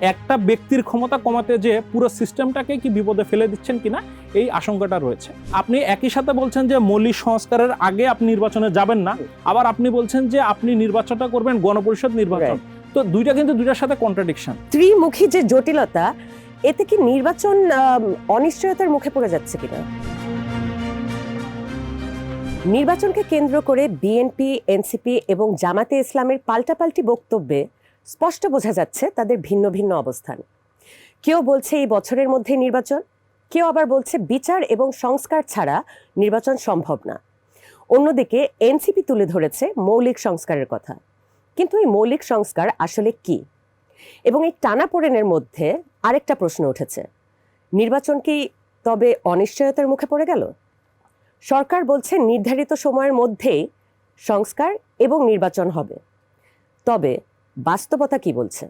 একটা ব্যক্তির ক্ষমতা কমাতে যে পুরো সিস্টেমটাকে কি বিপদে ফেলে দিচ্ছেন কিনা এই আশঙ্কাটা রয়েছে। আপনি একই সাথে বলছেন যে মৌলিক সংস্কারের আগে আপনি নির্বাচনে যাবেন না আবার আপনি বলছেন যে আপনি নির্বাচনটা করবেন গণপরিষদ নির্বাচন। তো দুইটা কিন্তু দুইটার সাথে কন্ট্রাডিকশন ত্রিমুখী যে জটিলতা এতে কি নির্বাচন অনিশ্চয়তার মুখে পড়ে যাচ্ছে কিনা? নির্বাচনকে কেন্দ্র করে বিএনপি এনসিপি এবং জামাতে ইসলামের পাল্টাপাল্টি বক্তব্যে স্পষ্ট বোঝা যাচ্ছে তাদের ভিন্ন ভিন্ন অবস্থান। কেউ বলছে এই বছরের মধ্যে নির্বাচন, কেউ আবার বলছে বিচার এবং সংস্কার ছাড়া নির্বাচন সম্ভব না। অন্যদিকে এনসিপি তুলে ধরেছে মৌলিক সংস্কারের কথা। কিন্তু এই মৌলিক সংস্কার আসলে কি? এবং এই টানাপোড়েনের মধ্যে আরেকটা প্রশ্ন উঠেছে। নির্বাচন কি তবে অনিশ্চয়তার মুখে পড়ে গেল? সরকার বলছে নির্ধারিত সময়ের মধ্যেই সংস্কার এবং নির্বাচন হবে। তবে বাস্তবতা কি বলছে?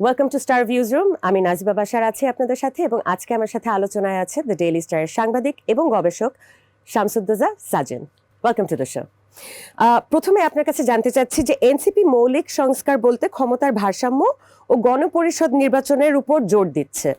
Welcome to star views room আমি নাজিবা বাসার আছি আপনাদের সাথে এবং আজকে আমার সাথে আলোচনায় আছে দ্য ডেইলি স্টারের সাংবাদিক এবং গবেষক Shamsuddoza Sajen. Welcome to the show প্রথমে আপনার কাছে জানতে চাচ্ছি যে এনসিপি মৌলিক সংস্কার বলতে ক্ষমতার ভারসাম্য ও গণপরিষদ নির্বাচনের উপর জোর দিচ্ছে।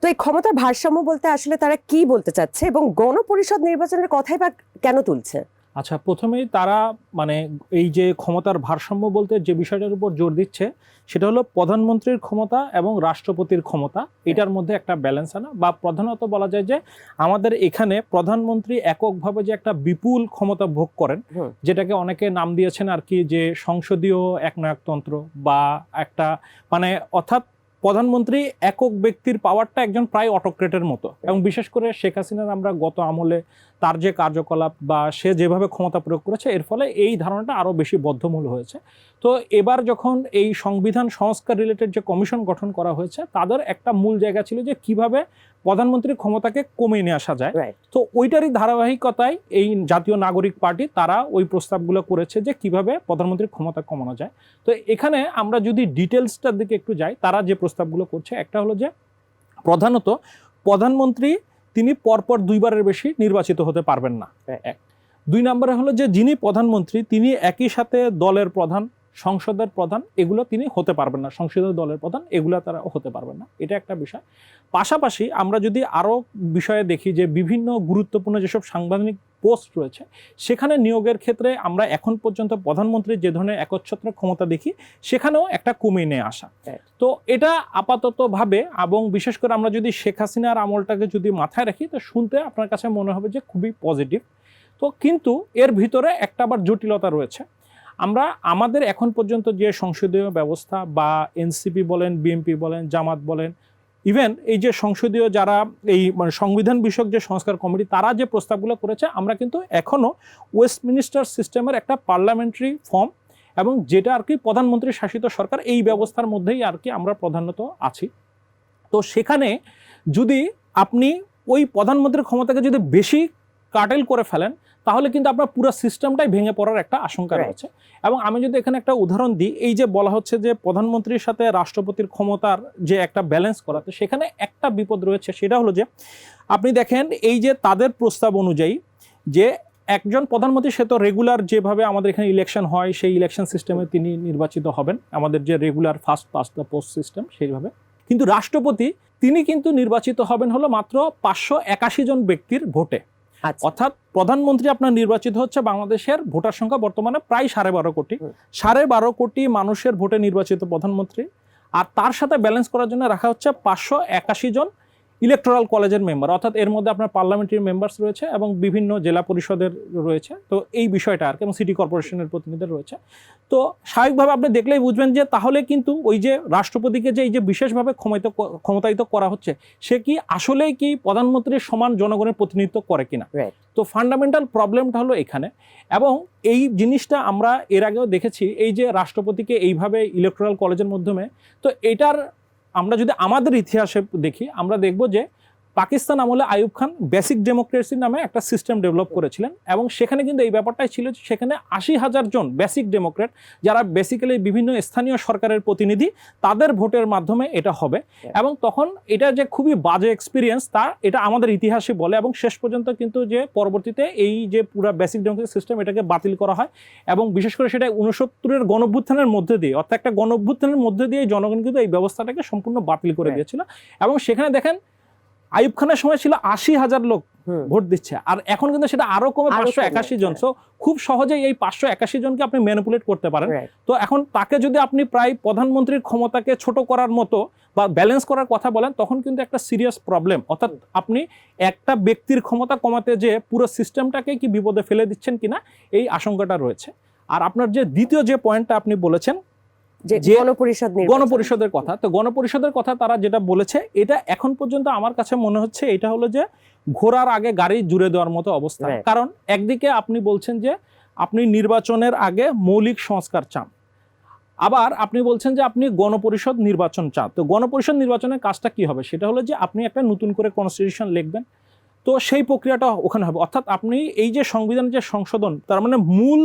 তো এই ক্ষমতার ভারসাম্য বলতে আসলে তারা কি বলতে চাচ্ছে এবং গণপরিষদ নির্বাচনের কথাই বা কেন তুলছে? আচ্ছা প্রথমেই তারা মানে এই যে ক্ষমতার ভারসাম্য বলতে যে বিষয়টার উপর জোর দিচ্ছে সেটা হলো প্রধানমন্ত্রীর ক্ষমতা এবং রাষ্ট্রপতির ক্ষমতা। এটার মধ্যে একটা ব্যালেন্স আনা বা প্রধানত বলা যায় যে আমাদের এখানে প্রধানমন্ত্রী এককভাবে যে একটা বিপুল ক্ষমতা ভোগ করেন যেটাকে অনেকে নাম দিয়েছেন আর কি যে সংসদীয় একনায়কতন্ত্র বা একটা মানে অর্থাৎ প্রধানমন্ত্রী একক ব্যক্তির পাওয়ারটা একজন প্রায় অটোক্রেটের মতো। এবং বিশেষ করে শেখ হাসিনার আমরা গত আমলে তার যে কার্যকলাপ বা সে যেভাবে ক্ষমতা প্রয়োগ করেছে, এর ফলে এই ধারণাটা আরও বেশি বদ্ধমূল হয়েছে। তো এবার যখন এই সংবিধান সংস্কার রিলেটেড যে কমিশন গঠন করা হয়েছে, তাদের একটা মূল জায়গা ছিল যে কীভাবে প্রধানমন্ত্রীর ক্ষমতাকে কমিয়ে নিয়ে আসা যায়। তো ওইটারই ধারাবাহিকতায় এই জাতীয় নাগরিক পার্টি তারা ওই প্রস্তাবগুলো করেছে যে কীভাবে প্রধানমন্ত্রীর ক্ষমতা কমানো যায়। তো এখানে আমরা যদি ডিটেলসটার দিকে একটু যাই তারা যে প্রস্তাবগুলো করছে একটা হলো যে প্রধানত প্রধানমন্ত্রী তিনি পরপর দুইবারের বেশি নির্বাচিত হতে পারবেন না। এক। দুই নম্বরে হলো যে যিনি প্রধানমন্ত্রী তিনি একই সাথে দলের প্রধান। সংসদের প্রধান এগুলো তিনি হতে পারবেন না। সংসদীয় দলের প্রধান এগুলো তারা হতে পারবেন না। এটা একটা বিষয়। পাশাপাশি আমরা যদি আরও বিষয়ে দেখি যে বিভিন্ন গুরুত্বপূর্ণ যেসব সাংবিধানিক পোস্ট রয়েছে সেখানে নিয়োগের ক্ষেত্রে আমরা এখন পর্যন্ত প্রধানমন্ত্রীর যে ধরনের একচ্ছত্র ক্ষমতা দেখি সেখানেও একটা কমিয়ে নিয়ে আসা। তো এটা আপাততভাবে এবং বিশেষ করে আমরা যদি শেখ হাসিনার আমলটাকে যদি মাথায় রাখি তো শুনতে আপনার কাছে মনে হবে যে খুবই পজিটিভ তো কিন্তু এর ভিতরে একটা আবার জটিলতা রয়েছে। আমরা আমাদের এখন পর্যন্ত যে সংসদীয় ব্যবস্থা বা এনসিপি বলেন, বিএনপি বলেন, জামাত বলেন, ইভেন এই যে সংসদীয় যারা এই মানে সংবিধান বিষয়ক যে সংস্কার কমিটি, তারা যে প্রস্তাবগুলো করেছে, আমরা কিন্তু এখনও ওয়েস্টমিনিস্টার সিস্টেমের একটা পার্লামেন্টারি ফর্ম এবং যেটা আর কি প্রধানমন্ত্রী শাসিত সরকার এই ব্যবস্থার মধ্যেই আর কি আমরা প্রধানত আছি। তো সেখানে যদি আপনি ওই প্রধানমন্ত্রীর ক্ষমতাকে যদি বেশি কাটেল করে ফেলেন তাহলে কিন্তু আপনার পুরো সিস্টেমটাই ভেঙে পড়ার একটা আশঙ্কা. রয়েছে। এবং আমি যদি এখানে একটা উদাহরণ দিই এই যে বলা হচ্ছে যে প্রধানমন্ত্রীর সাথে রাষ্ট্রপতির ক্ষমতার যে একটা ব্যালেন্স করা তো সেখানে একটা বিপদ রয়েছে সেটা হলো যে আপনি দেখেন এই যে তাদের প্রস্তাব অনুযায়ী যে একজন প্রধানমন্ত্রী সে তো রেগুলার যেভাবে আমাদের এখানে ইলেকশন হয় সেই ইলেকশন সিস্টেমে তিনি নির্বাচিত হবেন। আমাদের যে regular first past the post system সেইভাবে। কিন্তু রাষ্ট্রপতি তিনি কিন্তু নির্বাচিত হবেন হলো মাত্র পাঁচশো একাশি জন ব্যক্তির ভোটে। অর্থাৎ প্রধানমন্ত্রী আপনার নির্বাচিত হচ্ছে বাংলাদেশের ভোটার সংখ্যা বর্তমানে প্রায় সাড়ে বারো কোটি। সাড়ে বারো কোটি মানুষের ভোটে নির্বাচিত প্রধানমন্ত্রী। আর তার সাথে ব্যালেন্স করার জন্য রাখা হচ্ছে পাঁচশো একাশি জন ইলেকট্রাল কলেজের মেম্বার অর্থাৎ এর মধ্যে আপনার পার্লামেন্টারি মেম্বার্স রয়েছে এবং বিভিন্ন জেলা পরিষদের রয়েছে। তো এই বিষয়টা আর কি এবং সিটি কর্পোরেশনের প্রতিনিধি রয়েছে। তো স্বাভাবিকভাবে আপনি দেখলেই বুঝবেন যে তাহলে কিন্তু ওই যে রাষ্ট্রপতিকে যে এই যে বিশেষভাবে ক্ষমতা ক্ষমতায়িত করা হচ্ছে সে কি আসলেই কি প্রধানমন্ত্রীর সমান জনগণের প্রতিনিধিত্ব করে কিনা. তো ফান্ডামেন্টাল প্রবলেমটা হলো এখানে এবং এই জিনিসটা আমরা এর আগেও দেখেছি এই যে রাষ্ট্রপতিকে এইভাবে ইলেকট্রাল কলেজের মাধ্যমে তো এটার আমরা যদি আমাদের ইতিহাসে দেখি আমরা দেখব যে পাকিস্তান আমলে আয়ুব খান বেসিক ডেমোক্রেসি নামে একটা সিস্টেম ডেভেলপ করেছিলেন এবং সেখানে কিন্তু এই ব্যাপারটাই ছিল যে সেখানে আশি হাজার জন বেসিক ডেমোক্রেট যারা বেসিক্যালি বিভিন্ন স্থানীয় সরকারের প্রতিনিধি তাদের ভোটের মাধ্যমে এটা হবে। এবং তখন এটা যে খুবই বাজে এক্সপিরিয়েন্স তা এটা আমাদের ইতিহাসে বলে এবং শেষ পর্যন্ত কিন্তু যে পরবর্তীতে এই যে পুরো বেসিক ডেমোক্রেসি সিস্টেম এটাকে বাতিল করা হয় এবং বিশেষ করে সেটা উনসত্তরের গণভ্যুত্থানের মধ্যে দিয়ে অর্থাৎ একটা গণভ্যুত্থানের মধ্যে দিয়ে জনগণ কিন্তু এই ব্যবস্থাটাকে সম্পূর্ণ বাতিল করে. দিয়েছিল। এবং সেখানে দেখেন আইয়ুব খানের সময় ছিল আশি হাজার লোক। ভোট দিচ্ছে। আর এখন কিন্তু সেটা আরও কমে পাঁচশো একাশি জন। হ্যাঁ। সো খুব সহজেই এই পাঁচশো একাশি জনকে আপনি ম্যানিপুলেট করতে পারেন। তো এখন তাকে যদি আপনি প্রায় প্রধানমন্ত্রীর ক্ষমতাকে ছোট করার মতো বা ব্যালেন্স করার কথা বলেন তখন কিন্তু একটা সিরিয়াস প্রবলেম অর্থাৎ আপনি একটা ব্যক্তির ক্ষমতা কমাতে যে পুরো সিস্টেমটাকে কি বিপদে ফেলে দিচ্ছেন কিনা এই আশঙ্কাটা রয়েছে। আর আপনার যে দ্বিতীয় যে পয়েন্টটা আপনি বলেছেন যে গণপরিষদ গণপরিষদের কথা। তো গণপরিষদের কথা তারা যেটা বলেছে এটা এখন পর্যন্ত আমার কাছে মনে হচ্ছে এটা হলো যে ঘোড়ার আগে গাড়ি জুড়ে দেওয়ার মতো অবস্থা। কারণ একদিকে আপনি বলছেন যে আপনি নির্বাচনের আগে মৌলিক সংস্কার চান। আবার আপনি বলছেন যে আপনি গণপরিষদ নির্বাচন চান। তো গণপরিষদ নির্বাচনের কাজটা কি হবে? সেটা হলো যে আপনি একটা নতুন করে কনস্টিটিউশন লিখবেন তো সেই প্রক্রিয়াটা ওখানে হবে। অর্থাৎ আপনি এই যে সংবিধানের যে সংশোধন তার মানে মূল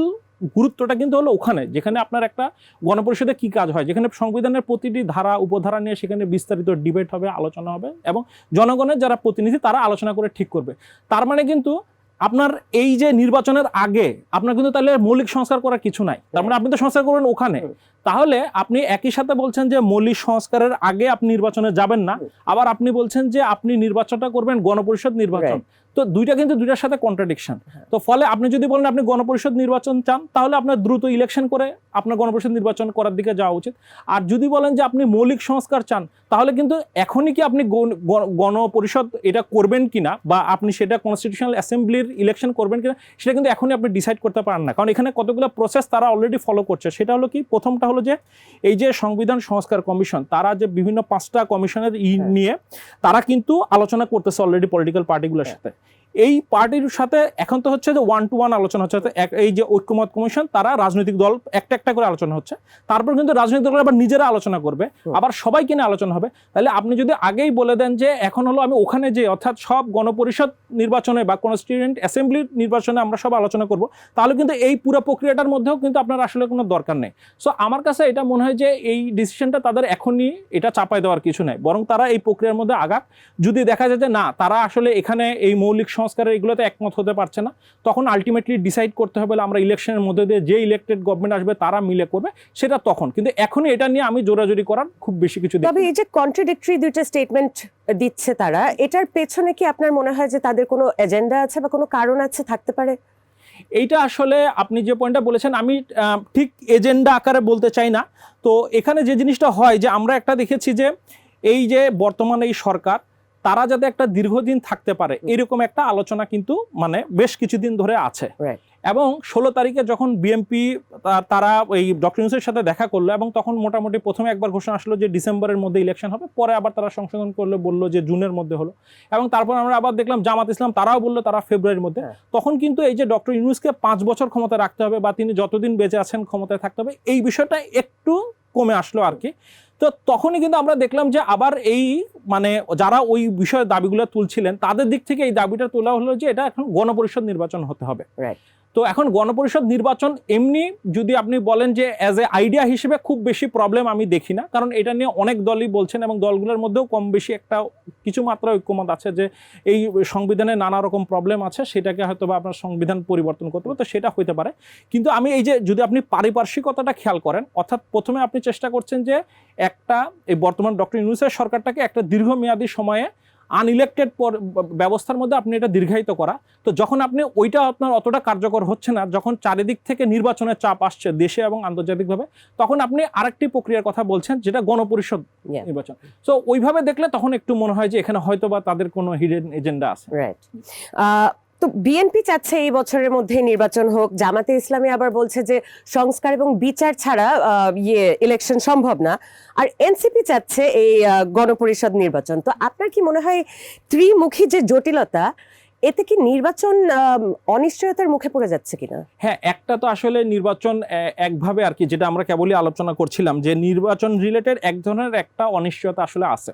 গুরুত্বটা কিন্তু হলো ওখানে যেখানে আপনার একটা গণপরিষদে কি কাজ হয় যেখানে সংবিধানের প্রতিটি ধারা উপধারা নিয়ে সেখানে বিস্তারিত ডিবেট হবে আলোচনা হবে এবং জনগণের যারা প্রতিনিধি তারা আলোচনা করে ঠিক করবে। তার মানে কিন্তু আপনার এই যে নির্বাচনের আগে আপনার কিন্তু তাহলে মৌলিক সংস্কার করার কিছু নাই। তার মানে আপনি তো সংস্কার করবেন ওখানে। তাহলে আপনি একই সাথে বলছেন যে মৌলিক সংস্কারের আগে আপনি নির্বাচনে যাবেন না। আবার আপনি বলছেন যে আপনি নির্বাচনটা করবেন গণপরিষদ নির্বাচন। তো দুইটা কিন্তু দুইটার সাথে কন্ট্রাডিকশন হ্যাঁ। তো ফলে আপনি যদি বলেন আপনি গণপরিষদ নির্বাচন চান তাহলে আপনার দ্রুত ইলেকশন করে আপনার গণপরিষদ নির্বাচন করার দিকে যাওয়া উচিত। আর যদি বলেন যে আপনি মৌলিক সংস্কার চান তাহলে কিন্তু এখনই কি আপনি গণ- গণ- গণপরিষদ এটা করবেন কিনা বা আপনি সেটা কনস্টিটিউশনাল অ্যাসেম্বলির ইলেকশন করবেন কিনা সেটা কিন্তু এখনই আপনি ডিসাইড করতে পারেন না। কারণ এখানে কতগুলো প্রসেস তারা অলরেডি ফলো করছে। সেটা হলো কি প্রথমটা হলো যে এই যে সংবিধান সংস্কার কমিশন তারা যে বিভিন্ন পাঁচটা কমিশনের ই হ্যাঁ। নিয়ে তারা কিন্তু আলোচনা করতেছে অলরেডি পলিটিক্যাল পার্টিগুলোর সাথে। এই পার্টির সাথে এখন তো হচ্ছে যে ওয়ান টু ওয়ান আলোচনা হচ্ছে এই যে ঐক্যমত কমিশন তারা রাজনৈতিক দল একটা একটা করে আলোচনা হচ্ছে। তারপর কিন্তু রাজনৈতিক দল আবার নিজেরা আলোচনা করবে আবার সবাই কিনে আলোচনা হবে। তাহলে আপনি যদি আগেই বলে দেন যে এখন হলো আমি ওখানে যে অর্থাৎ সব গণপরিষদ নির্বাচনে বা কনস্টিটিউয়েন্ট অ্যাসেম্বলির নির্বাচনে আমরা সব আলোচনা করব তাহলে কিন্তু এই পুরো প্রক্রিয়াটার মধ্যেও কিন্তু আপনার আসলে কোনো দরকার নেই। সো আমার কাছে এটা মনে হয় যে এই ডিসিশনটা তাদের এখনই এটা চাপাই দেওয়ার কিছু নেই বরং তারা এই প্রক্রিয়ার মধ্যে আগাক। যদি দেখা যায় যে না তারা আসলে এখানে এই মৌলিক সংস্কারের এগুলোতে একমত হতে পারছে না। তখন আলটিমেটলি ডিসাইড করতে হবে আমরা ইলেকশনের মধ্যে দিয়ে যে ইলেক্টেড গভর্নমেন্ট আসবে তারা মিলে করবে সেটা তখন। কিন্তু এখনই এটা নিয়ে আমি জোরাজোরি করার খুব বেশি কিছু দেখি তবে এই যে কন্ট্রাডিক্টরি দুইটা স্টেটমেন্ট দিচ্ছে তারা এটার পেছনে কি আপনার মনে হয় যে তাদের কোনো এজেন্ডা আছে বা কোনো কারণ আছে থাকতে পারে? এইটা আসলে আপনি যে পয়েন্টটা বলেছেন আমি ঠিক এজেন্ডা আকারে বলতে চাই না। তো এখানে যে জিনিসটা হয় যে আমরা একটা দেখেছি যে এই যে বর্তমানে এই সরকার তারা যাতে একটা দীর্ঘদিন থাকতে পারে এরকম একটা আলোচনা কিন্তু মানে বেশ কিছুদিন ধরে আছে। এবং ষোলো তারিখে যখন বিএমপি তারা এই ডক্টর ইউনুসের সাথে দেখা করল এবং তখন মোটামুটি প্রথমে একবার ঘোষণা আসলো যে ডিসেম্বরের মধ্যে ইলেকশন হবে পরে আবার তারা সংশোধন করলে বলল যে জুনের মধ্যে হলো। এবং তারপর আমরা আবার দেখলাম জামাত ইসলাম তারাও বলল তারা ফেব্রুয়ারির মধ্যে। হ্যাঁ। তখন কিন্তু এই যে ডক্টর ইউনুসকে পাঁচ বছর ক্ষমতা রাখতে হবে বা তিনি যতদিন বেঁচে আছেন ক্ষমতায় থাকতে হবে এই বিষয়টা একটু কমে আসলো আর কি। তো তখনই কিন্তু আমরা দেখলাম যে আবার এই মানে যারা ওই বিষয়ে দাবিগুলো তুলছিলেন, তাদের দিক থেকে এই দাবিটা তোলা হলো যে এটা এখন গণপরিষদ নির্বাচন হতে হবে Right. তো এখন গণপরিষদ নির্বাচন এমনি যদি আপনি বলেন যে অ্যাজ এ আইডিয়া হিসেবে খুব বেশি প্রবলেম আমি দেখি না। কারণ এটা নিয়ে অনেক দলই বলছেন এবং দলগুলোর মধ্যেও কম বেশি একটা কিছু মাত্রা ঐক্যমত আছে যে এই সংবিধানে নানা রকম প্রবলেম আছে, সেটাকে হয়তো বা আপনার সংবিধান পরিবর্তন করতে হবে, তো সেটা হইতে পারে। কিন্তু আমি এই যে যদি আপনি পারিপার্শ্বিকতাটা খেয়াল করেন, অর্থাৎ প্রথমে আপনি চেষ্টা করছেন যে একটা, এই বর্তমান ডক্টর ইউনুসের সরকারটাকে একটা দীর্ঘমেয়াদী সময়ে আনইলেক্টেড ব্যবস্থার মধ্যে আপনি এটা দীর্ঘায়িত করা। তো যখন আপনি ওইটা আপনার অতটা কার্যকর হচ্ছে না যখন চারিদিক থেকে নির্বাচনের চাপ আসছে দেশে এবং আন্তর্জাতিকভাবে তখন আপনি আরেকটি প্রক্রিয়ার কথা বলছেন যেটা গণপরিষদ. নির্বাচন। সো ওইভাবে দেখলে তখন একটু মনে হয় যে এখানে হয়তো বা তাদের কোনো হিডেন এজেন্ডা আছে। রাইট তো বিএনপি চাচ্ছে এই বছরের মধ্যে নির্বাচন হোক। জামাতে ইসলামী আবার বলছে যে সংস্কার এবং বিচার ছাড়া ইয়ে ইলেকশন সম্ভব না। আর এনসিপি চাচ্ছে এই গণপরিষদ নির্বাচন। তো আপনার কি মনে হয় ত্রিমুখী যে জটিলতা এতে কি নির্বাচন অনিশ্চয়তার মুখে পড়ে যাচ্ছে কিনা? হ্যাঁ একটা তো আসলে নির্বাচন একভাবে আর কি যেটা আমরা কেবলই আলোচনা করছিলাম যে নির্বাচন রিলেটেড এক ধরনের একটা অনিশ্চয়তা আসলে আছে।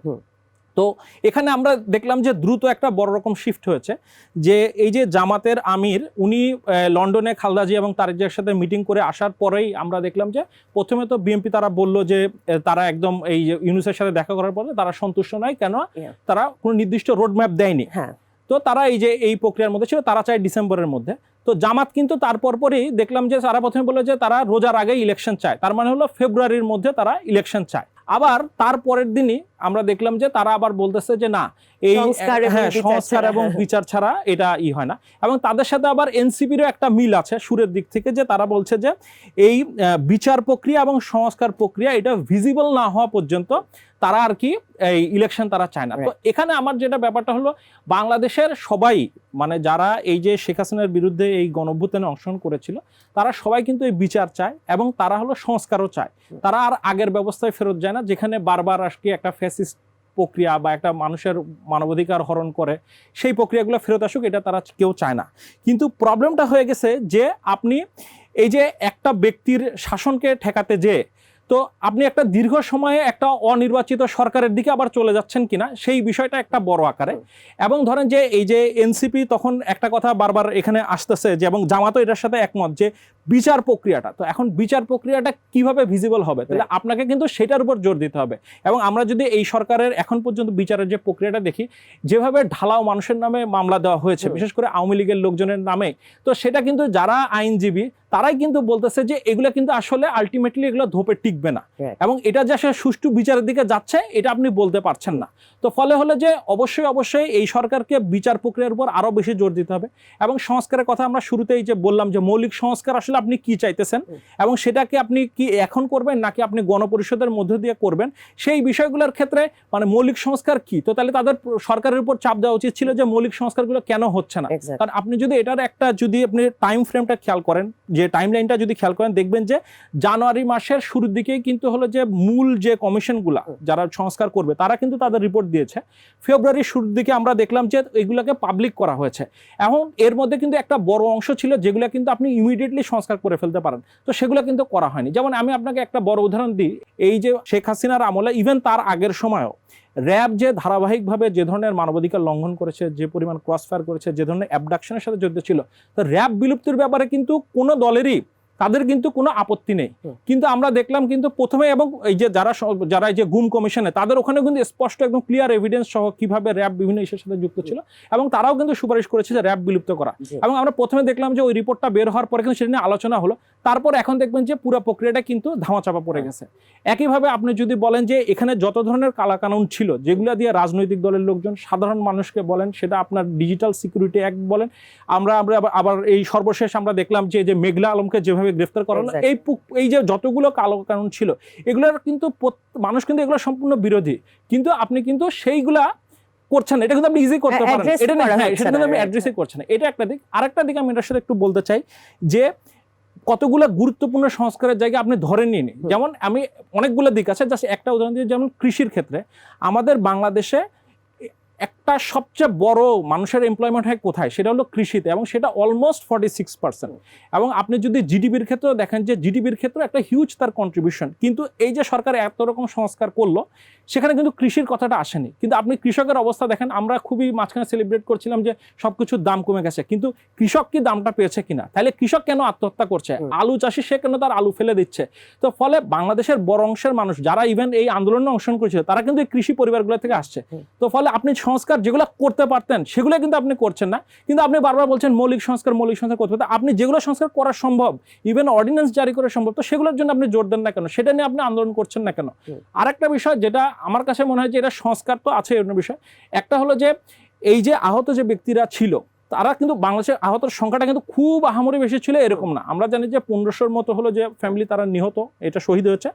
তো এখানে আমরা দেখলাম যে দ্রুত একটা বড় রকম শিফট হয়েছে যে এই যে জামাতের আমির উনি লন্ডনে খালদাজি এবং তারেকের সাথে মিটিং করে আসার পরেই আমরা দেখলাম যে প্রথমে তো বিএমপি তারা বলল যে তারা একদম এই যে ইউনুসের সাথে দেখা করার পরে তারা সন্তুষ্ট নয় কেন? তারা কোনো নির্দিষ্ট রোড ম্যাপ দেয়নি। হ্যাঁ। তো তারা এই যে এই প্রক্রিয়ার মধ্যে ছিল তারা চায় ডিসেম্বরের মধ্যে। তো জামাত কিন্তু তারপর পরেই দেখলাম যে তারা প্রথমে বলল যে তারা রোজার আগে ইলেকশন চায় তার মানে হলো ফেব্রুয়ারির মধ্যে তারা ইলেকশন চায়। আবার তার পরের দিনই আমরা দেখলাম যে তারা আবার বলতেছে যে না এই সংস্কার এবং হ্যাঁ বিচার ছাড়া, এবং। বিচার ছাড়া এটা ই হয় না। এবং তাদের সাথে আবার এনসিপিরও একটা মিল আছে সুরের দিক থেকে যে তারা বলছে যে এই বিচার প্রক্রিয়া এবং সংস্কার প্রক্রিয়া এটা ভিজিবল না হওয়া পর্যন্ত তারা আর কি এই ইলেকশন তারা চায় না। তো এখানে আমার যেটা ব্যাপারটা হলো বাংলাদেশের সবাই মানে যারা এই যে শেখ হাসিনার বিরুদ্ধে এই গণভ্যুত্থানে অংশগ্রহণ করেছিল তারা সবাই কিন্তু এই বিচার চায় এবং তারা হলো সংস্কারও চায়। তারা আর আগের ব্যবস্থায় ফেরত যায় না যেখানে বারবার আর কি একটা ফ্যাসিস্ট প্রক্রিয়া বা একটা মানুষের মানবাধিকার হরণ করে, সেই প্রক্রিয়াগুলো ফেরত আসুক, এটা তারা কেউ চায় না। কিন্তু প্রবলেমটা হয়ে গেছে যে আপনি এই যে একটা ব্যক্তির শাসনকে ঠেকাতে যে, তো আপনি একটা দীর্ঘ সময়ে একটা অনির্বাচিত সরকারের দিকে আবার চলে যাচ্ছেন কিনা, সেই বিষয়টা একটা বড় আকারে। এবং ধরেন যে এই যে এনসিপি তখন একটা কথা বারবার এখানে আসতেছে যে, এবং জামাতও এটার সাথে একমত যে বিচার প্রক্রিয়াটা। তো এখন বিচার প্রক্রিয়াটা কীভাবে ভিজিবল হবে? তাহলে আপনাকে কিন্তু সেটার উপর জোর দিতে হবে। এবং আমরা যদি এই সরকারের এখন পর্যন্ত বিচারের যে প্রক্রিয়াটা দেখি যেভাবে ঢালাও মানুষের নামে মামলা দেওয়া হয়েছে বিশেষ করে আওয়ামী লীগের লোকজনের নামে তো সেটা কিন্তু যারা আইনজীবী তারাই কিন্তু বলতেছে যে এগুলো কিন্তু আসলে আলটিমেটলি এগুলো ধোপে টিকবে না। এবং এটা যে আসলে সুষ্ঠু বিচারের দিকে যাচ্ছে এটা আপনি বলতে পারছেন না। তো ফলে হলো যে অবশ্যই অবশ্যই এই সরকারকে বিচার প্রক্রিয়ার উপর আরও বেশি জোর দিতে হবে। এবং সংস্কারের কথা আমরা শুরুতেই যে বললাম যে মৌলিক সংস্কার আসলে আপনি কি চাইতেছেন? এবং সেটাকে আপনি কি এখন করবেন নাকি আপনি গণপরিষদের মধ্য দিয়ে করবেন? সেই বিষয়গুলোর ক্ষেত্রে মানে মৌলিক সংস্কার কি? তো তাহলে তাদের সরকারের উপর চাপ দেওয়া উচিত ছিল যে মৌলিক সংস্কারগুলো কেন হচ্ছে না। কারণ আপনি যদি এটার একটা যদি আপনি টাইম ফ্রেমটা খেয়াল করেন যে টাইম লাইনটা যদি খেয়াল করেন দেখবেন যে জানুয়ারি মাসের শুরুর দিকেই কিন্তু হলো যে মূল যে কমিশনগুলা। যারা সংস্কার করবে তারা কিন্তু তাদের রিপোর্ট দিয়েছে। ফেব্রুয়ারির শুরুর দিকে আমরা দেখলাম যে এগুলোকে পাবলিক করা হয়েছে। এখন এর মধ্যে কিন্তু একটা বড় অংশ ছিল যেগুলো কিন্তু আপনি ইমিডিয়েটলি সংস্কার করে ফেলতে পারেন। তো সেগুলো কিন্তু করা হয়নি। যেমন আমি আপনাকে একটা বড় উদাহরণ দিই, এই যে শেখ হাসিনার আমলে ইভেন তার আগের সময়ও র্যাব যে ধারাবাহিকভাবে যে ধরনের মানবাধিকার লঙ্ঘন করেছে, যে পরিমাণ ক্রসফায়ার করেছে, যে ধরনের অ্যাবডাকশনের সাথে জড়িত ছিল, তো র্যাব বিলুপ্তির ব্যাপারে কিন্তু কোনো দলেরই তাদের কিন্তু কোনো আপত্তি নেই। কিন্তু আমরা দেখলাম কিন্তু প্রথমে এবং এই যে যারা যারা এই যে গুম কমিশনে তাদের ওখানে কিন্তু স্পষ্ট একদম ক্লিয়ার এভিডেন্স সহ কীভাবে র্যাব বিভিন্ন ইস্যুর সাথে যুক্ত ছিল এবং তারাও কিন্তু সুপারিশ করেছে যে র্যাব বিলুপ্ত করা। এবং আমরা প্রথমে দেখলাম যে ওই রিপোর্টটা বের হওয়ার পরে কিন্তু সেটা নিয়ে আলোচনা হলো। তারপর এখন দেখবেন যে পুরো প্রক্রিয়াটা কিন্তু ধামাচাপা পড়ে গেছে। একইভাবে আপনি যদি বলেন যে এখানে যত ধরনের কালাকানুন ছিল যেগুলো দিয়ে রাজনৈতিক দলের লোকজন সাধারণ মানুষকে বলেন সেটা আপনার ডিজিটাল সিকিউরিটি অ্যাক্ট বলেন। আমরা আমরা আবার- এই সর্বশেষ আমরা দেখলাম যে যে মেঘলা আলমকে যেভাবে করা হলো Exactly. এই এই যে যতগুলো কালো কানুন ছিল এগুলোর কিন্তু মানুষ কিন্তু এগুলো সম্পূর্ণ বিরোধী। কিন্তু আপনি কিন্তু সেইগুলা করছেন এটা কিন্তু আপনি ইজি করতে হ্যাঁ, পারেন এটা না- হ্যাঁ, সেটা কিন্তু আপনি অ্যাড্রেসই করছেন না। এটা একটা দিক। আরেকটা দিক আমি এটার সাথে একটু বলতে চাই যে কতগুলো গুরুত্বপূর্ণ সংস্কারের জায়গা আপনি ধরে নিন যেমন আমি অনেকগুলো দিক আছে। জাস্ট একটা উদাহরণ দিয়ে যেমন কৃষির ক্ষেত্রে আমাদের বাংলাদেশে একটা সবচেয়ে বড় মানুষের এমপ্লয়মেন্ট হয় কোথায়? সেটা হলো কৃষিতে এবং সেটা অলমোস্ট ফর্টি সিক্স পার্সেন্ট এবং আপনি যদি জিডিপির ক্ষেত্রেও দেখেন যে জিডিপির ক্ষেত্রে একটা হিউজ তার কন্ট্রিবিউশন কিন্তু এই যে সরকার এত রকম সংস্কার করল সেখানে কিন্তু কৃষির কথাটা আসেনি। কিন্তু আপনি কৃষকের অবস্থা দেখেন আমরা খুবই মাঝখানে সেলিব্রেট করছিলাম যে সবকিছুর দাম কমে গেছে। কিন্তু কৃষক কি দামটা পেয়েছে কিনা? তাহলে কৃষক কেন আত্মহত্যা করছে? আলু চাষি সে কেন তার আলু ফেলে দিচ্ছে? তো ফলে বাংলাদেশের বড় অংশের মানুষ যারা ইভেন এই আন্দোলনে অংশগ্রহণ করেছিল তারা কিন্তু এই কৃষি পরিবারগুলো থেকে আসছে। তো ফলে আপনি সংস্কার যেগুলো করতে পারতেন সেগুলো কিন্তু আপনি করছেন না। কিন্তু আপনি বারবার বলছেন মৌলিক সংস্কার মৌলিক সংস্কার করতে পারতেন আপনি যেগুলো সংস্কার করা সম্ভব ইভেন অর্ডিন্যান্স জারি করা সম্ভব তো সেগুলোর জন্য আপনি জোর দেন না কেন? সেটা নিয়ে আপনি আন্দোলন করছেন না কেন? আরেকটা বিষয় যেটা আমার কাছে মনে হয় যে এটা সংস্কার তো আছে অন্য বিষয়। একটা হলো যে এই যে আহত যে ব্যক্তিরা ছিল তারা কিন্তু বাংলাদেশের আহতের সংখ্যাটা কিন্তু খুব আহামরি বেশি ছিল এরকম না। আমরা জানি যে পনেরোশোর মতো হলো যে ফ্যামিলি তারা নিহত এটা শহীদ হয়েছে।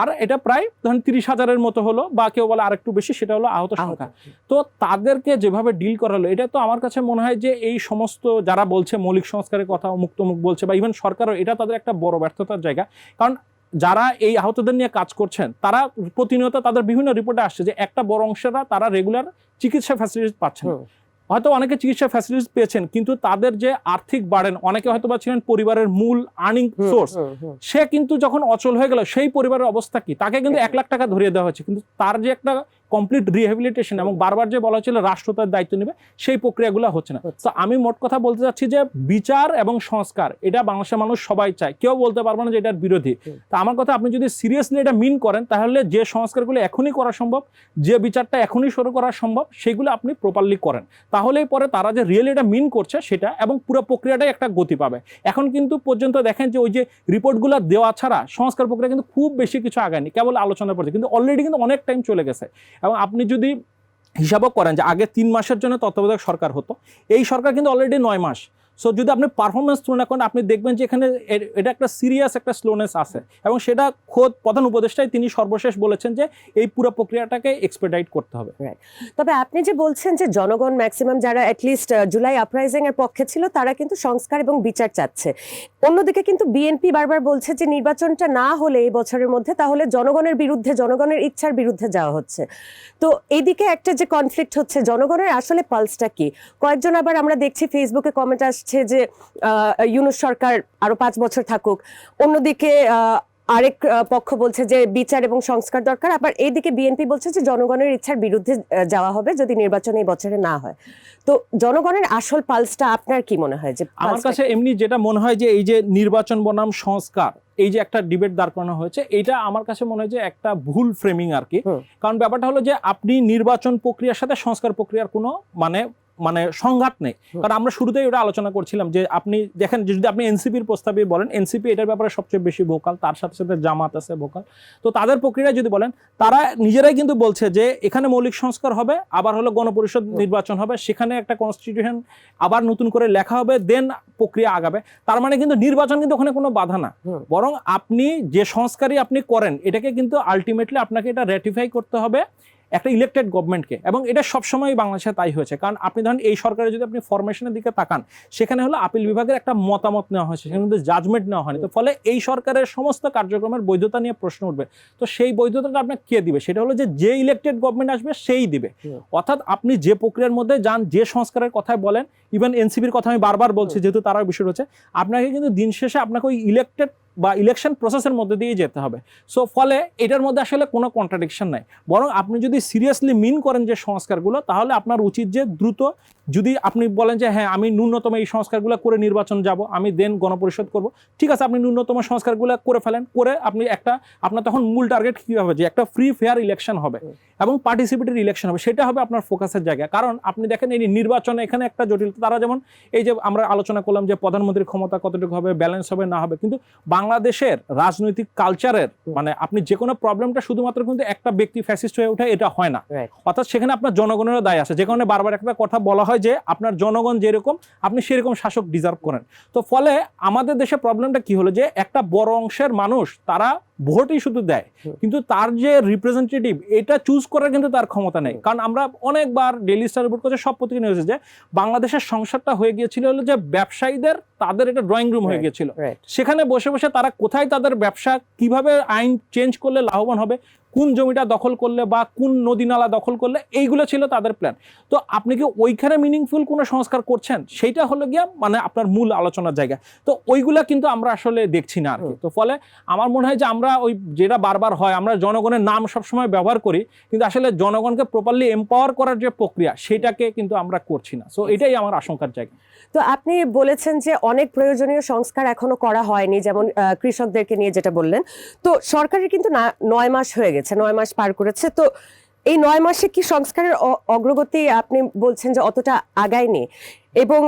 আর এটা প্রায় ধরেন তিরিশ হাজারের মতো হলো বা কেউ বলে আরেকটু বেশি সেটা হলো আহত সংখ্যা। তো তাদেরকে যেভাবে ডিল করা হলো এটা তো আমার কাছে মনে হয় যে এই সমস্ত যারা বলছে মৌলিক সংস্কারের কথা মুক্ত মুখ বলছে বা ইভেন সরকারও এটা তাদের একটা বড় ব্যর্থতার জায়গা। কারণ যারা এই আহতদের নিয়ে কাজ করছেন তারা প্রতিনিয়ত তাদের বিভিন্ন রিপোর্টে আসছে যে একটা বড় অংশেরা তারা রেগুলার চিকিৎসা ফ্যাসিলিটি পাচ্ছেন। হয়তো অনেকে চিকিৎসা ফ্যাসিলিটিস পেয়েছেন কিন্তু তাদের যে আর্থিক বাড়েন অনেকে হয়তো বা ছিলেন পরিবারের মূল আর্নিং সোর্স। সে কিন্তু যখন অচল হয়ে গেল সেই পরিবারের অবস্থা কি তাকে কিন্তু এক লাখ টাকা ধরিয়ে দেওয়া হয়েছে কিন্তু তার যে একটা কমপ্লিট রিহ্যাবিলিটেশন এবং বারবার যে বলা হচ্ছিল রাষ্ট্র তার দায়িত্ব নেবে সেই প্রক্রিয়াগুলো হচ্ছে না। তো আমি মোট কথা বলতে চাচ্ছি যে বিচার এবং সংস্কার এটা বাংলাদেশের মানুষ সবাই চায়। কেউ বলতে পারবে না যে এটার বিরোধী। তা আমার কথা আপনি যদি সিরিয়াসলি এটা মিন করেন তাহলে যে সংস্কারগুলো এখনই করা সম্ভব যে বিচারটা এখনই শুরু করা সম্ভব সেগুলো আপনি প্রপারলি করেন। তাহলেই পরে তারা যে রিয়েলি এটা মিন করছে সেটা এবং পুরো প্রক্রিয়াটাই একটা গতি পাবে। এখন কিন্তু পর্যন্ত দেখেন যে ওই যে রিপোর্টগুলো দেওয়া ছাড়া সংস্কার প্রক্রিয়া কিন্তু খুব বেশি কিছু আগায়নি কেবল আলোচনা পড়ছে। কিন্তু অলরেডি কিন্তু অনেক টাইম চলে গেছে। এবং আপনি যদি হিসাবও করেন যে আগে তিন মাসের জন্য তত্ত্বাবধায়ক সরকার হতো, এই সরকার কিন্তু অলরেডি নয় মাস। সো যদি আপনি পারফরমেন্স তুলনা করেন, আপনি দেখবেন যে এখানে এটা একটা সিরিয়াস একটা স্লোনেস আছে। এবং সেটা খোদ প্রধান উপদেষ্টাই তিনি সর্বশেষ বলেছেন যে এই পুরো প্রক্রিয়াটাকে এক্সপেডাইট করতে হবে। তবে আপনি যে বলছেন যে জনগণ ম্যাক্সিমাম যারা অ্যাটলিস্ট জুলাই আপরাইজিং এর পক্ষে ছিল, তারা কিন্তু সংস্কার এবং বিচার চাচ্ছে। অন্যদিকে কিন্তু বিএনপি বারবার বলছে যে নির্বাচনটা না হলে এই বছরের মধ্যে তাহলে জনগণের বিরুদ্ধে, জনগণের ইচ্ছার বিরুদ্ধে যাওয়া হচ্ছে। তো এইদিকে একটা যে কনফ্লিক্ট হচ্ছে, জনগণের আসলে পালসটা কি? কয়েকজন আবার আমরা দেখছি ফেসবুকে কমেন্ট আসছে যে আহ, ইউনুস সরকার আরও পাঁচ বছর থাকুক। অন্যদিকে আরেক পক্ষ বলছে যে বিচার এবং সংস্কার দরকার। আবার এইদিকে বিএনপি বলছে যে জনগণের ইচ্ছার বিরুদ্ধে যাওয়া হবে যদি নির্বাচন এই বছরে না হয়। তো জনগণের আসল পালসটা আপনার কি মনে হয় যে আমার কাছে এমনি যেটা মনে হয় যে এই যে নির্বাচন বনাম সংস্কার এই যে একটা ডিবেট দাঁড় করানো হয়েছে এটা আমার কাছে মনে হয় যে একটা ভুল ফ্রেমিং আর কি। কারণ ব্যাপারটা হলো যে আপনি নির্বাচন প্রক্রিয়ার সাথে সংস্কার প্রক্রিয়ার কোনো মানে মানে সংঘাত নেই। কারণ আমরা শুরুতেই ওটা আলোচনা করছিলাম যে আপনি দেখেন যদি আপনি এনসিপির প্রস্তাবে বলেন এনসিপি এটার ব্যাপারে সবচেয়ে বেশি ভোকাল তার সাথে সাথে জামাত আছে ভোকাল তো তাদের প্রক্রিয়া যদি বলেন তারা নিজেরাই কিন্তু বলছে যে এখানে মৌলিক সংস্কার হবে আবার হলো গণপরিষদ নির্বাচন হবে সেখানে একটা কনস্টিটিউশন আবার নতুন করে লেখা হবে দেন প্রক্রিয়া আগাবে। তার মানে কিন্তু নির্বাচন কিন্তু ওখানে কোনো বাধা না। বরং আপনি যে সংস্কারই আপনি করেন এটাকে কিন্তু আলটিমেটলি আপনাকে এটা রেটিফাই করতে হবে। একটা ইলেক্টেড গভর্নমেন্টকে এবং এটা সবসময় বাংলাদেশে তাই হয়েছে। কারণ আপনি ধরেন এই সরকারের যদি আপনি ফরমেশনের দিকে তাকান সেখানে হলো আপিল বিভাগের একটা মতামত নেওয়া হয়েছে সেখানে কিন্তু জাজমেন্ট নেওয়া হয়নি। তো ফলে এই সরকারের সমস্ত কার্যক্রমের বৈধতা নিয়ে প্রশ্ন উঠবে। তো সেই বৈধতাটা আপনাকে কে দিবে? সেটা হলো যে যে ইলেক্টেড গভর্নমেন্ট আসবে সেই দিবে। অর্থাৎ আপনি যে প্রক্রিয়ার মধ্যে যান যে সংস্কারের কথায় বলেন ইভেন এনসিপির কথা আমি বারবার বলছি যেহেতু তারা বিষয় রয়েছে আপনাকে কিন্তু দিন শেষে আপনাকে ওই ইলেক্টেড বা ইলেকশন প্রসেসের মধ্যে দিয়ে যেতে হবে। সো ফলে এটার মধ্যে আসলে কোনো কন্ট্রাডিকশন নাই। বরং আপনি যদি সিরিয়াসলি মিন করেন যে সংস্কারগুলো, তাহলে আপনার উচিত যে দ্রুত যদি আপনি বলেন যে হ্যাঁ আমি ন্যূনতম এই সংস্কারগুলো করে নির্বাচন যাব, আমি দেন গণপরিষদ করব। ঠিক আছে, আপনি ন্যূনতম সংস্কারগুলো করে ফেলেন, করে আপনি একটা, আপনার তখন মূল টার্গেট কী হবে? যে একটা ফ্রি ফেয়ার ইলেকশন হবে এবং পার্টিসিপেটরি ইলেকশন হবে। সেটা হবে আপনার ফোকাসের জায়গা। কারণ আপনি দেখেন, এই নির্বাচনে এখানে একটা জটিলতা, তারা যেমন এই যে আমরা আলোচনা করলাম যে প্রধানমন্ত্রীর ক্ষমতা কতটুকু হবে ব্যালেন্স হবে, না হবে। কিন্তু বাংলাদেশের রাজনৈতিক কালচারের মানে আপনি যে কোনো প্রবলেমটা শুধুমাত্র কিন্তু একটা ব্যক্তি ফ্যাসিস্ট হয়ে ওঠে এটা হয় না। অর্থাৎ সেখানে আপনার জনগণেরও দায় আছে। যে কারণে বারবার একটা কথা বলা হয় যে আপনার জনগণ যেরকম আপনি সেরকম শাসক ডিজার্ভ করেন। তো ফলে আমাদের দেশে প্রবলেমটা কি হলো যে একটা বড় অংশের মানুষ তারা ভোটই শুধু দেয়। কিন্তু তার যে রিপ্রেজেন্টেটিভ এটা চুজ করার কিন্তু তার ক্ষমতা নেই। কারণ আমরা অনেকবার ডেলি স্টার রিপোর্ট করছে সব পত্রিকা নিয়ে যে বাংলাদেশের সংসারটা হয়ে গিয়েছিল হলো যে ব্যবসায়ীদের তাদের এটা ড্রয়িং রুম হয়ে গিয়েছিল। সেখানে বসে বসে তারা কোথায় তাদের ব্যবসা কীভাবে আইন চেঞ্জ করলে লাভবান হবে কোন জমিটা দখল করলে বা কোন নদী নালা দখল করলে এইগুলো ছিল তাদের প্ল্যান তো আপনি কি ওইখানে মিনিংফুল কোনো সংস্কার করছেন? সেইটা হলো গিয়া মানে আপনার মূল আলোচনার জায়গা। তো ওইগুলা কিন্তু আমরা আসলে দেখছি না আর কি তো ফলে আমার মনে হয় যে আমরা ওই যেটা বারবার হয় আমরা জনগণের নাম সবসময় ব্যবহার করি কিন্তু আসলে জনগণকে প্রপারলি এম্পাওয়ার করার যে প্রক্রিয়া সেটাকে কিন্তু আমরা করছি না। সো এটাই আমার আশঙ্কার জায়গা। তো আপনি বলেছেন যে অনেক প্রয়োজনীয় সংস্কার এখনও করা হয়নি, যেমন কৃষকদেরকে নিয়ে যেটা বললেন। তো সরকারের কিন্তু নয় মাস হয়ে গেছে, নয় মাস পার করেছে। তো এই নয় মাসে কি সংস্কারের অগ্রগতি আপনি বলছেন যে অতটা আগায়নি? এবং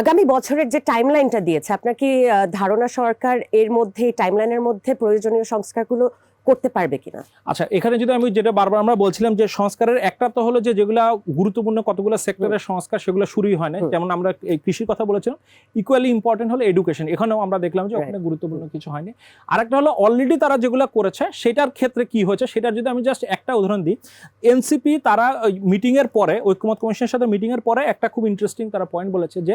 আগামী বছরের যে টাইমলাইনটা দিয়েছে, আপনার কি ধারণা সরকার এর মধ্যে টাইমলাইনের মধ্যে প্রয়োজনীয় সংস্কারগুলো করতে পারবে কিনা। আচ্ছা এখানে যদি আমি যেটা বারবার আমরা বলছিলাম যে সংস্কারের একটা তো হলো যে যেগুলা গুরুত্বপূর্ণ কতগুলো সেক্টরের সংস্কার সেগুলো শুরুই হয় না যেমন আমরা এই কৃষির কথা বলেছিলাম ইকুয়ালি ইম্পর্টেন্ট হলো এডুকেশন এখানেও আমরা দেখলাম যে ওখানে গুরুত্বপূর্ণ কিছু হয়নি। আরেকটা হলো অলরেডি তারা যেগুলো করেছে সেটার ক্ষেত্রে কি হয়েছে? সেটার যদি আমি জাস্ট একটা উদাহরণ দিই এনসিপি তারা মিটিং এর পরে ঐক্যমত কমিশনের সাথে মিটিংয়ের পরে একটা খুব ইন্টারেস্টিং তারা পয়েন্ট বলেছে যে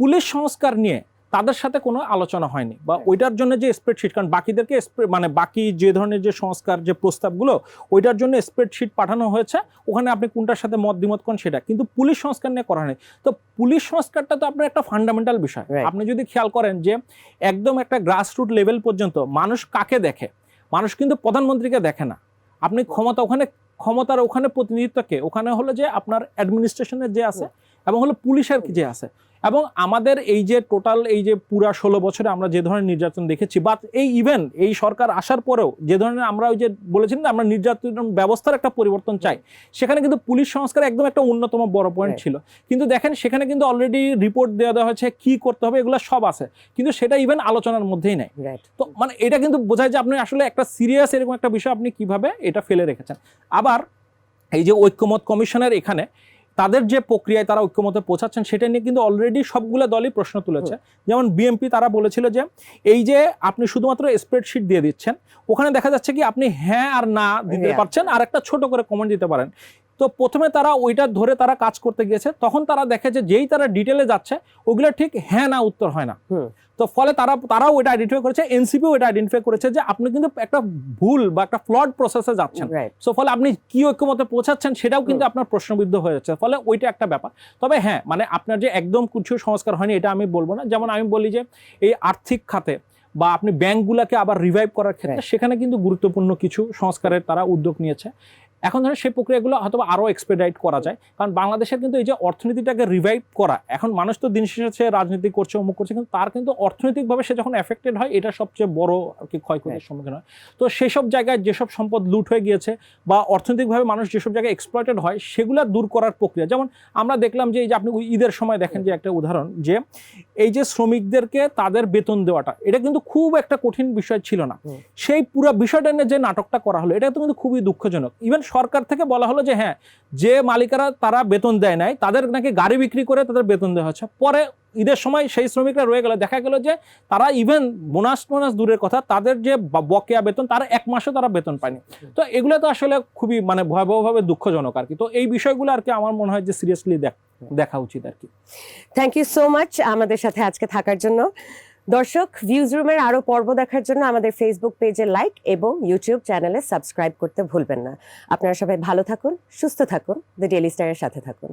পুলিশ সংস্কার নিয়ে তাদের সাথে কোনো আলোচনা হয়নি বা ওইটার জন্য যে স্প্রেডশিট কারণ বাকিদেরকে মানে বাকি যে ধরনের যে সংস্কার যে প্রস্তাবগুলো ওইটার জন্য স্প্রেডশিট পাঠানো হয়েছে। ওখানে আপনি কোনটার সাথে মত দ্বিমত করেন সেটা। কিন্তু পুলিশ সংস্কার নিয়ে করা হয়নি। তো পুলিশ সংস্কারটা তো আপনার একটা ফান্ডামেন্টাল বিষয়. আপনি যদি খেয়াল করেন যে একদম একটা গ্রাসরুট লেভেল পর্যন্ত মানুষ কাকে দেখে? মানুষ কিন্তু প্রধানমন্ত্রীকে দেখে না। আপনি ক্ষমতা ওখানে ক্ষমতার ওখানে প্রতিনিধিত্বকে ওখানে হলো যে আপনার অ্যাডমিনিস্ট্রেশনের যে আছে এবং হলো পুলিশের যে আছে। এবং আমাদের এই যে টোটাল এই যে পুরা ষোলো বছরে আমরা যে ধরনের নির্যাতন দেখেছি বা এই ইভেন এই সরকার আসার পরেও যে ধরনের আমরা ওই যে বলেছিলাম না আমরা নির্যাতন ব্যবস্থার একটা পরিবর্তন চাই সেখানে কিন্তু পুলিশ সংস্কার একদম একটা অন্যতম বড় পয়েন্ট ছিল। কিন্তু দেখেন সেখানে কিন্তু অলরেডি রিপোর্ট দেওয়া দেওয়া হয়েছে কি করতে হবে এগুলো সব আছে। কিন্তু সেটা ইভেন আলোচনার মধ্যেই নেই। রাইট তো মানে এটা কিন্তু বোঝায় যে আপনি আসলে একটা সিরিয়াস এরকম একটা বিষয় আপনি কীভাবে এটা ফেলে রেখেছেন। আবার এই যে ঐক্যমত কমিশনের এখানে তাদের যে প্রক্রিয়ায় তারা ঐক্যমতে পৌঁছাচ্ছেন সেটা নিয়ে কিন্তু অলরেডি সবগুলো দলই প্রশ্ন তুলেছে যেমন বিএমপি তারা বলেছিল যে এই যে আপনি শুধুমাত্র স্প্রেডশিট দিয়ে দিচ্ছেন ওখানে দেখা যাচ্ছে কি আপনি হ্যাঁ আর না দিতে হ্যাঁ। পারছেন আর একটা ছোট করে কমেন্ট দিতে পারেন তো প্রথমে তারা ওইটা ধরে তারা কাজ করতে গিয়েছে তখন তারা দেখে যে যেই তারা ডিটেলে যাচ্ছে ওগুলো ঠিক হ্যাঁ না উত্তর হয় না। তো ফলে তারা তারাও ওইটা আইডেন্টিফাই করেছে এনসিপিও এটা আইডেন্টিফাই করেছে যে আপনি কিন্তু একটা ভুল বা একটা ফ্লড প্রসেসে যাচ্ছেন। সো ফলে আপনি কি ঐক্যমতে পৌঁছাচ্ছেন সেটাও কিন্তু আপনার প্রশ্নবিদ্ধ হয়ে যাচ্ছে ফলে ওইটা একটা ব্যাপার। তবে হ্যাঁ মানে আপনার যে একদম কিছু সংস্কার হয়নি এটা আমি বলব না। যেমন আমি বলি যে এই আর্থিক খাতে বা আপনি ব্যাংকগুলোকে আবার রিভাইভ করার ক্ষেত্রে. সেখানে কিন্তু গুরুত্বপূর্ণ কিছু সংস্কারের তারা উদ্যোগ নিয়েছে। এখন ধরেন সেই প্রক্রিয়াগুলো হয়তো আরও এক্সপেডাইট করা যায়। কারণ বাংলাদেশের কিন্তু এই যে অর্থনীতিটাকে রিভাইভ করা এখন মানুষ তো দিন শেষে রাজনীতি করছে অমুক করছে কিন্তু তার কিন্তু অর্থনৈতিকভাবে সে যখন এফেক্টেড হয় এটা সবচেয়ে বড় আর কি ক্ষয়ক্ষতির সম্মুখীন হয়। তো সেসব জায়গায় যেসব সম্পদ লুট হয়ে গিয়েছে বা অর্থনৈতিকভাবে মানুষ যেসব জায়গায় এক্সপ্লয়েটেড হয় সেগুলো দূর করার প্রক্রিয়া। যেমন আমরা দেখলাম যে এই যে আপনি ঈদের সময় দেখেন যে একটা উদাহরণ যে এই যে শ্রমিকদেরকে তাদের বেতন দেওয়াটা এটা কিন্তু খুব একটা কঠিন বিষয় ছিল না। সেই পুরো বিষয়টা নিয়ে যে নাটকটা করা হলো এটা তো কিন্তু খুবই দুঃখজনক। ইভেন সরকার থেকে বলা হলো যে হ্যাঁ যে মালিকারা তারা বেতন দেয় নাই, তাদের নাকি গাড়ি বিক্রি করে তাদের বেতন দেওয়া হচ্ছে। পরে ঈদের সময় সেই শ্রমিকরা রয়ে গেল, দেখা গেল যে তারা ইভেন বোনাস বোনাস দূরের কথা, তাদের যে বকেয়া বেতন, তার এক মাসও তারা বেতন পায়নি। তো এগুলো তো আসলে খুবই মানে ভয়াবহভাবে দুঃখজনক আর কি। তো এই বিষয়গুলো আর কি আমার মনে হয় যে সিরিয়াসলি দেখা উচিত আর কি। থ্যাংক ইউ সো মাচ আমাদের সাথে আজকে থাকার জন্য। দর্শক ভিউজ রুমের আরও পর্ব দেখার জন্য আমাদের ফেসবুক পেজে লাইক এবং ইউটিউব চ্যানেলে সাবস্ক্রাইব করতে ভুলবেন না। আপনারা সবাই ভালো থাকুন, সুস্থ থাকুন দ্য ডেলি স্টারের সাথে থাকুন।